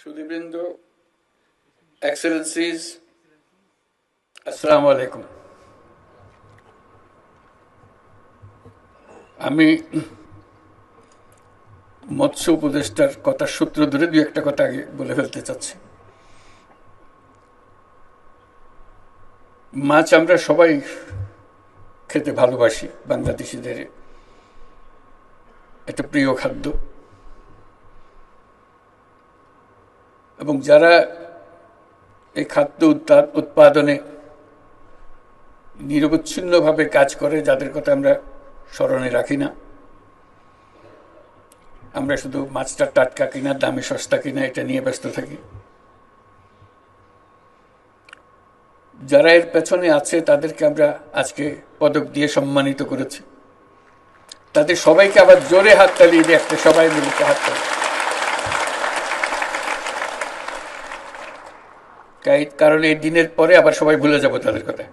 সুদীবৃন্দ এক্সেলেন্সিজ আসসালামু আলাইকুম। আমি মৎস্য উপদেষ্টার কথার সূত্র ধরে দু একটা কথা আগে বলে ফেলতে চাচ্ছি। মাছ আমরা সবাই খেতে ভালোবাসি, বাংলাদেশিদের একটা প্রিয় খাদ্য। এবং যারা এই খাদ্য উৎপা- উৎপাদনে নিরবচ্ছিন্নভাবে কাজ করে, যাদের কথা আমরা স্মরণে রাখি না। আমরা শুধু মাছটা টাটকা কিনা, দামে সস্তা কিনা, এটা নিয়ে ব্যস্ত থাকি। যারা এর পেছনে আছে, তাদেরকে আমরা আজকে পদক দিয়ে সম্মানিত করেছি। তাদের সবাইকে আবার জোরে হাত হাততালি দিয়ে একটা সবাই মিলে হাততালি কারণ এই দিনের পরে আবার সবাই ভুলে যাব তাদের কথা।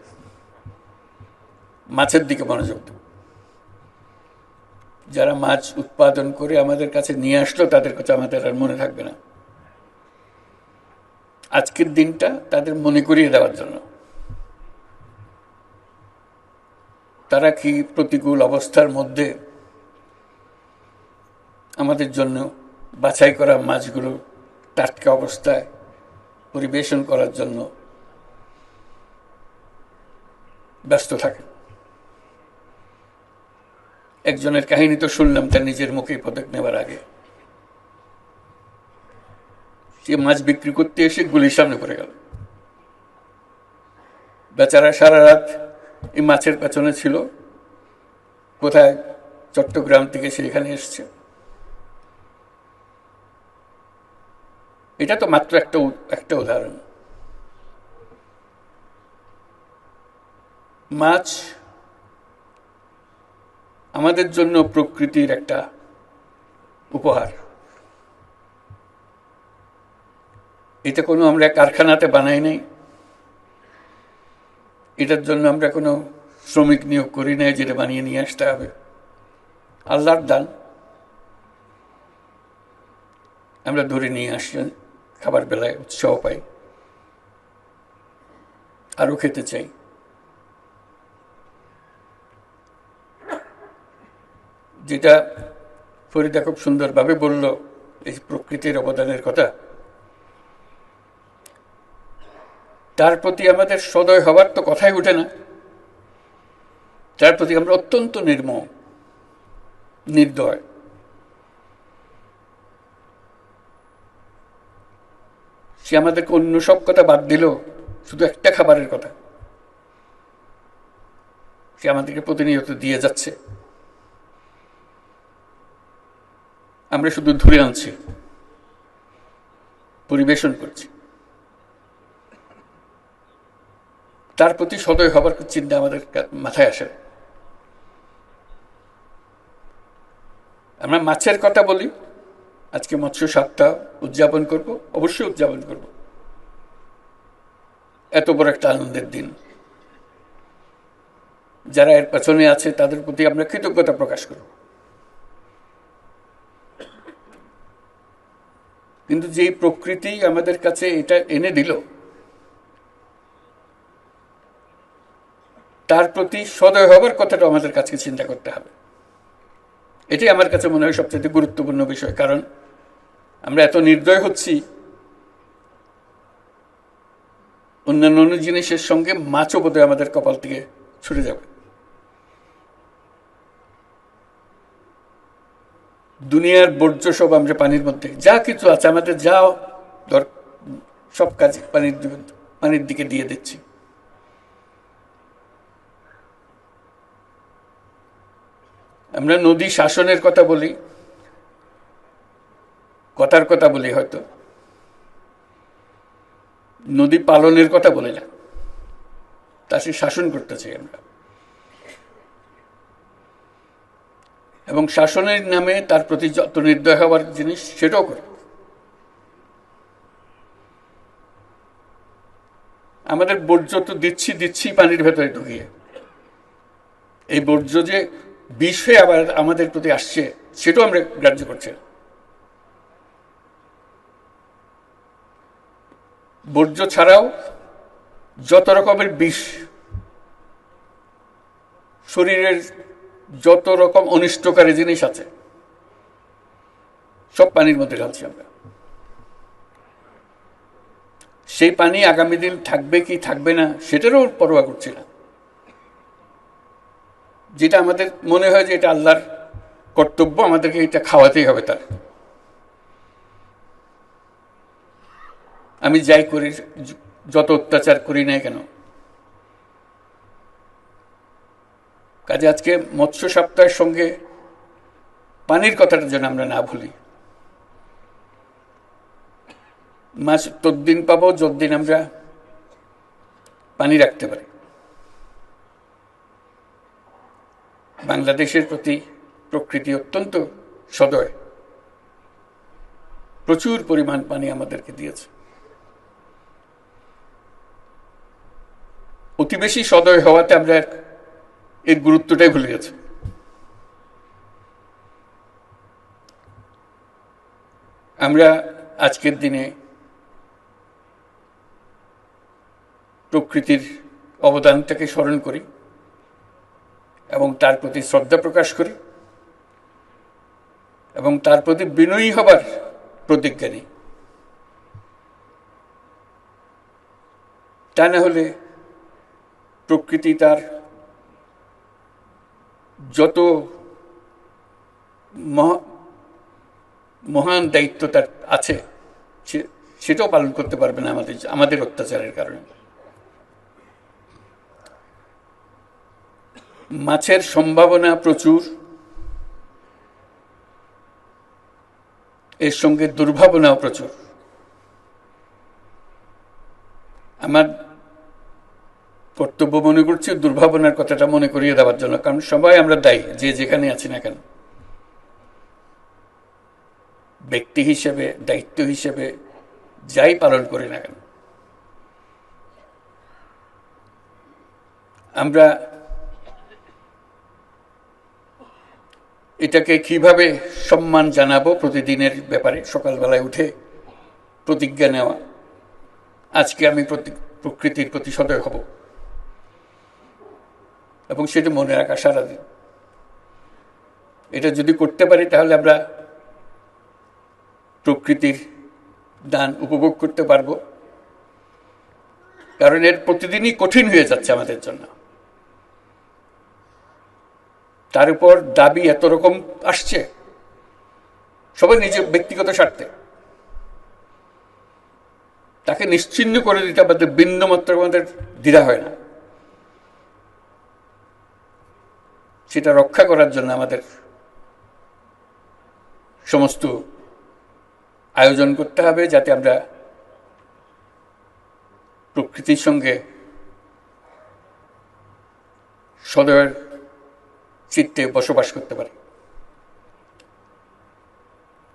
মাছের দিকে মনোযোগ দেব। যারা মাছ উৎপাদন করে আমাদের কাছে নিয়ে আসলো, তাদের কথা আমাদের আর মনে থাকবে না। আজকের দিনটা তাদের মনে করিয়ে দেওয়ার জন্য। তারা কি প্রতিকূল অবস্থার মধ্যে আমাদের জন্য বাছাই করা মাছগুলো টাটকা অবস্থায় পরিবেশন করার জন্য ব্যস্ত থাকে। একজনের কাহিনী তো শুনলাম, তার নিজের মুখে পদক নেবার আগে। সে মাছ বিক্রি করতে এসে গুলির সামনে পড়ে গেল। বেচারা সারা রাত এই মাছের পেছনে ছিল। কোথায়? চট্টগ্রাম থেকে সেখানে এসছে। এটা তো মাত্র একটা একটা উদাহরণ। মাছ আমাদের জন্য প্রকৃতির একটা উপহার। এটা কোনো আমরা কারখানাতে বানাই নাই। এটার জন্য আমরা কোনো শ্রমিক নিয়োগ করি নাই, যেটা বানিয়ে নিয়ে আসতে হবে। আল্লাহর দান। আমরা ধরে নিয়ে আসি খাবার বেলায় উৎসাহ পাই। আরও খেতে চাই। যেটা ফরিদা খুব সুন্দরভাবে বলল, এই প্রকৃতির অবদানের কথা। তার প্রতি আমাদের সদয় হবার তো কথাই ওঠে না। তার প্রতি আমরা অত্যন্ত নির্ম নির্দয়। সে আমাদেরকে অন্য সব কথা বাদ দিল, শুধু একটা খাবারের কথা। সে আমাদেরকে প্রতিনিয়ত দিয়ে যাচ্ছে। আমরা শুধু ধরে আনছি। পরিবেশন করছি। তার প্রতি সদয় হবার চিন্তা আমাদের মাথায় আসে। আমরা মাছের কথা বলি আজকে মৎস্য সপ্তাহ উদযাপন করব, অবশ্যই উদযাপন করব। এত বড় একটা আনন্দের দিন। যারা এর পেছনে আছে, তাদের প্রতি আমরা কৃতজ্ঞতা প্রকাশ করব। কিন্তু যেই প্রকৃতি আমাদের কাছে এটা এনে দিল, তার প্রতি সদয় হবার কথাটা আমাদের কাছে চিন্তা করতে হবে। এটাই আমার কাছে মনে হয় সবচেয়ে গুরুত্বপূর্ণ বিষয়, কারণ আমরা এত নির্দয় হচ্ছি। অন্যান্য অন্য জিনিসের সঙ্গে মাছও বোধহয় আমাদের কপাল থেকে ছুটে যাবে। দুনিয়ার বর্জ্য সব আমরা পানির মধ্যে। যা কিছু আছে আমাদের যা দর সব কাজ পানির পানির দিকে দিয়ে দিচ্ছি। আমরা নদী শাসনের কথা বলি। কথার কথা বলি হয়তো। নদী পালনের কথা বলি না তা সে শাসন করতে চাই আমরা। এবং শাসনের নামে তার প্রতি যত নির্দয় হওয়ার জিনিস সেটাও করে। আমাদের বর্জ্য তো দিচ্ছি দিচ্ছি, পানির ভেতরে ঢুকিয়ে। এই বর্জ্য যে বিষ হয়ে আবার আমাদের প্রতি আসছে, সেটাও আমরা গ্রাহ্য করছি বর্জ্য ছাড়াও যত রকমের বিষ শরীরের যত রকম অনিষ্টকারী জিনিস আছে, সব পানির মধ্যে ঢালছি আমরা। সেই পানি আগামী দিন থাকবে কি থাকবে না, সেটারও পরোয়া করছি না যেটা আমাদের মনে হয় যে এটা আল্লাহর কর্তব্য, আমাদেরকে এটা খাওয়াতেই হবে তার। আমি যাই করি, যত অত্যাচার করি না কেন। কাজে আজকে মৎস্য সপ্তাহের সঙ্গে পানির কথাটা যেন আমরা না ভুলি। মাছ তদ্দিন পাবো যতদিন আমরা পানি রাখতে পারি। বাংলাদেশের প্রতি প্রকৃতি অত্যন্ত সদয়। প্রচুর পরিমাণ পানি আমাদেরকে দিয়েছে। অতি বেশি সদয় হওয়াতে আমরা এর গুরুত্বটাই ভুলে গেছি। আমরা আজকের দিনে প্রকৃতির অবদানটাকে স্মরণ করি এবং তার প্রতি শ্রদ্ধা প্রকাশ করি এবং তার প্রতি বিনয়ী হবার প্রতিজ্ঞা নিই। তা না হলে প্রকৃতি তার যত মহা- মহান দায়িত্ব তার আছে সেটাও পালন করতে পারবে না আমাদের আমাদের অত্যাচারের কারণে। মাছের সম্ভাবনা প্রচুর। এর সঙ্গে দুর্ভাবনাও প্রচুর। আমার কর্তব্য মনে করছি, দুর্ভাবনার কথাটা মনে করিয়ে দেওয়ার জন্য, কারণ সবাই আমরা দায়ী, যে যেখানে আছি না কেন। ব্যক্তি হিসেবে, দায়িত্ব হিসেবে, যাই পালন করি না কেন। আমরা এটাকে কীভাবে সম্মান জানাব প্রতিদিনের ব্যাপারে? সকালবেলায় উঠে প্রতিজ্ঞা নেওয়া। আজকে আমি প্রকৃতির প্রতি সদয় হব। এবং সেটা মনে রাখা সারাদিন। এটা যদি করতে পারি, তাহলে আমরা প্রকৃতির দান উপভোগ করতে পারব। কারণ এর প্রতিদিনই কঠিন হয়ে যাচ্ছে আমাদের জন্য। তার উপর দাবি এত রকম আসছে, সবাই নিজের ব্যক্তিগত স্বার্থে। তাকে নিশ্চিন্ন করে দিতে আমাদের বিন্দুমাত্র আমাদের দ্বিধা হয় না। সেটা রক্ষা করার জন্য আমাদের সমস্ত আয়োজন করতে হবে যাতে আমরা প্রকৃতির সঙ্গে সদয়ের চিত্তে বসবাস করতে পারি।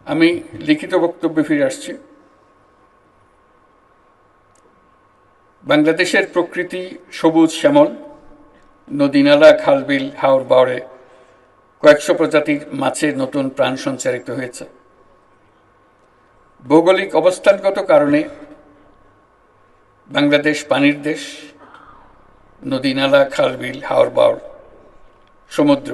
আমি লিখিত বক্তব্যে ফিরে আসছি। বাংলাদেশের প্রকৃতি সবুজ শ্যামল। নদী নালা খালবিল, হাওর বাওড়ে কয়েকশো প্রজাতির মাছের নতুন প্রাণ সঞ্চারিত হয়েছে। ভৌগোলিক অবস্থানগত কারণে বাংলাদেশ পানির দেশ, নদীনালা, খালবিল, হাওর বাওড় সমুদ্র।